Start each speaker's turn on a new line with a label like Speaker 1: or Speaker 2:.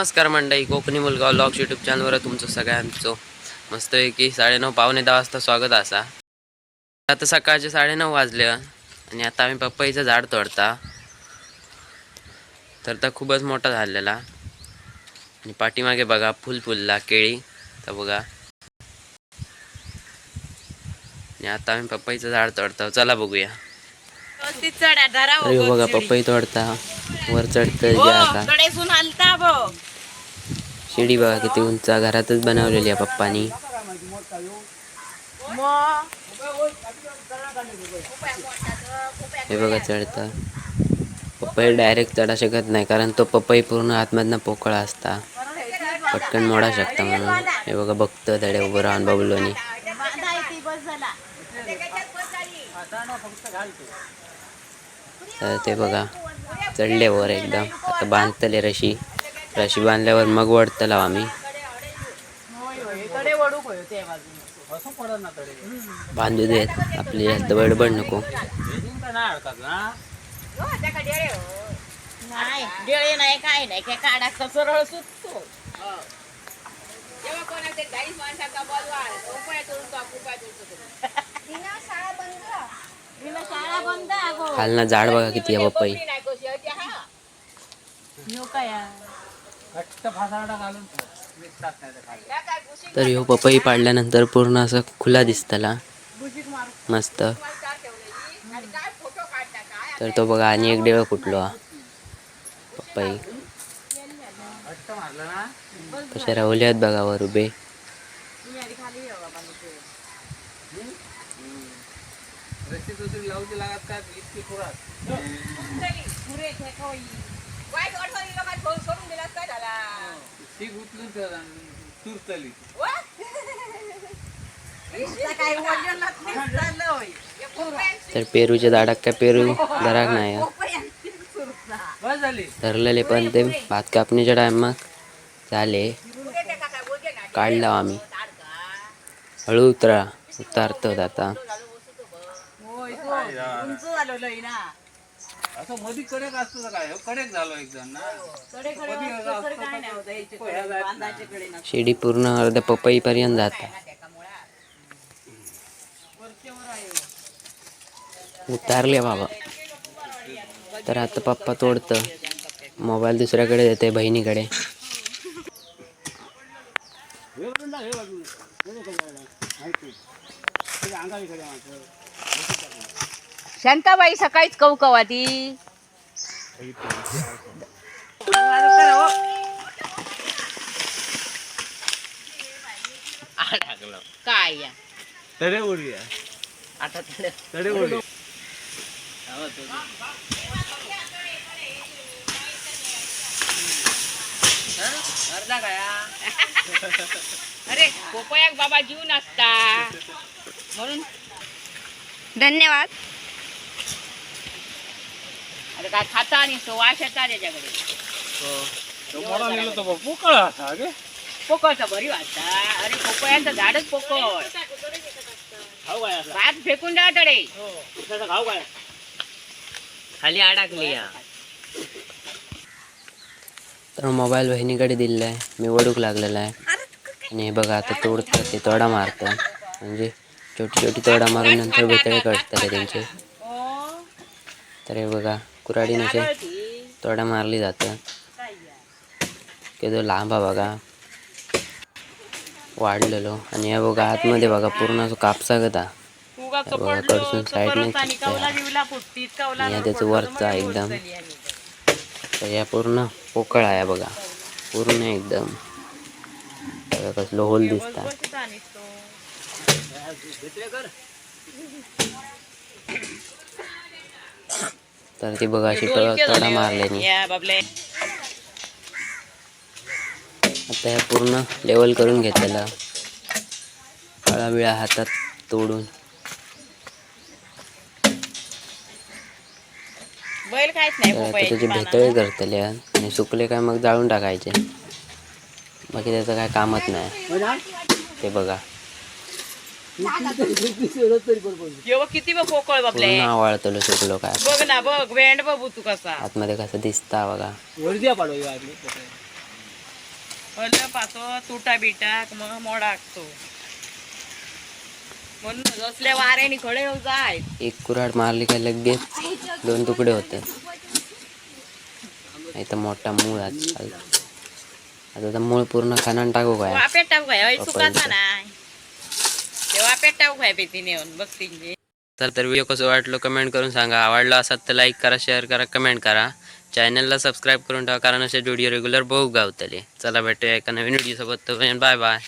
Speaker 1: नमस्कार मंडळी कोकणी मुलगा लॉक्स यूट्यूब चॅनलवर तुमचं सगळ्यांचं मस्तपैकी साडेनऊ पावणे दहा वाजता स्वागत असा. आता सकाळचे साडेनऊ वाजले आणि आता आम्ही पपईचं झाड तोडता. तर तर खूपच मोठा झालेला. आणि पाठीमागे बघा फुल फुलला केळी. तर बघा. आणि आता आम्ही पपईचं झाड तोडतो. चला बघूया. तर ह्यो बघा पपई तोडता. वर चढतं
Speaker 2: हो,
Speaker 1: जे आता
Speaker 2: कडेसून हलता बघ
Speaker 1: शिडी बघा किती उंच घरातच बनवलेली आहे पप्पानी. हे बघा चढतं. पपई डायरेक्ट चढा शकत नाही कारण तो पपई पूर्ण आतमधनं पोकळा असता. पटकन मोडा शकता म्हणून. हे बघा बघतं धडे उभं राहून बबलोनी. तर ते बघा चढले वर एकदम. आता बांधतले रशी. रशी बांधल्यावर मग वडतला आम्ही बांधू देत. आपली जास्त बडबड नको.
Speaker 2: नाही डेळे नाही काय नाही काय काढा सरळ सुटतो शाळा बंद अगो
Speaker 1: खालना झाड बघा किती आहे पपई.
Speaker 2: काय
Speaker 1: तर ह्यो पपई पाडल्यानंतर पूर्ण असं खुला दिसतला. मस्त. तर तो बघा आणि एक डेळ फुटलो हा. पपई. कशा राहुले आहेत बघा वर उभे. तर पेरूच्या झाडात काय पेरू? धराक नाही हा. धरलेले पण ते भात कापणीच्या टायमाक झाले. काढला आम्ही. हळू उतरा उतारतो आता.
Speaker 2: होय, तो उंच झालो लय ना.
Speaker 3: असं मधी कडक असतो काय? कडक झालो एकदम ना.
Speaker 2: कडे कडे वाजतो तर काय नाही. होत याचे कडे, बांधाचे कडे नसतं.
Speaker 1: शिडी पूर्ण अर्ध्या पपई पर्यंत जाता. उतारले बाबा. तर आता पप्पा तोडतं. मोबाईल दुसऱ्याकडे देते बहिणीकडे.
Speaker 2: शांताबाई सकाळीच कवकवा ती काय या
Speaker 3: तडे उडूया.
Speaker 2: आता थोडं
Speaker 3: तडे उडूया.
Speaker 2: अर्धा काय अरे पोपयाक बाबा जीव नसता. म्हणून.
Speaker 4: धन्यवाद.
Speaker 2: अरे काय खाता आणि तो वास येता त्याच्याकडे
Speaker 3: तो मोडा नेलो तो पोकळ असा
Speaker 2: पोकळचा बरी वाटता. अरे झाडच पोकळ.
Speaker 3: खाऊ काय असा.
Speaker 2: भात फेकून द्या तडे.
Speaker 3: खाऊ काय
Speaker 1: खाली अडकली तर मोबाईल बहिणीकडे दिलेला आहे मी वडूक लागलेला आहे आणि हे बघा आता तोडतं ते तोडा मारतं. म्हणजे छोटी छोटी तोडा मारून नंतर बेतळे कळतात त्यांचे. तर हे बघा कुराडी नसे तोडा मारली जातं. की जो लांब बघा. वाढलेलो. आणि हे बघा आतमध्ये बघा पूर्ण असं कापसा बघा कडसून साईडने आणि या त्याचं वरचा एकदम. तर या पूर्ण पोकळ आहे बघा. पूर्ण एकदम. बघा कसलं होल दिसतात तर ती बघा अशी तडा मारल्याने. आता हे पूर्ण लेवल करून घेतलेलं. काळा बिळा हातात तोडून. त्याचे. भेतळे करतले. आणि सुकले काय मग जाळून टाकायचे. बाकी त्याचं काय कामच नाही. ते बघा.
Speaker 2: जेव्हा किती बघ पोकळ बाबले
Speaker 1: पूर्ण आवळतलो सुकलो काय
Speaker 2: बघ ना बघ वेंड बघू तू कसा.
Speaker 1: आतमध्ये कसं दिसता बघा.
Speaker 2: पाहतो तुटा बिटाक मग मोडाक तो. म्हणून असल्या वाऱ्याने खडे येऊ जाय.
Speaker 1: एक कुऱ्हाड मारली काय लगेच दोन तुकडे होतात नाही तर मोठा मूळ आजकाल. आता तर मूळ पूर्ण खानान टाकू काय?
Speaker 2: टाकू काय. नाही. ते पेटाव टाकू पेती नेऊन बघ
Speaker 1: तर तर व्हिडिओ कसं वाटलो कमेंट करून सांगा. आवडलं असत तर लाईक करा शेअर करा कमेंट करा. चॅनलला सबस्क्राईब करून ठेवा कारण असे व्हिडिओ रेग्युलर बघू गावतले. चला भेटूया एका नवीन व्हिडिओसोबत बाय बाय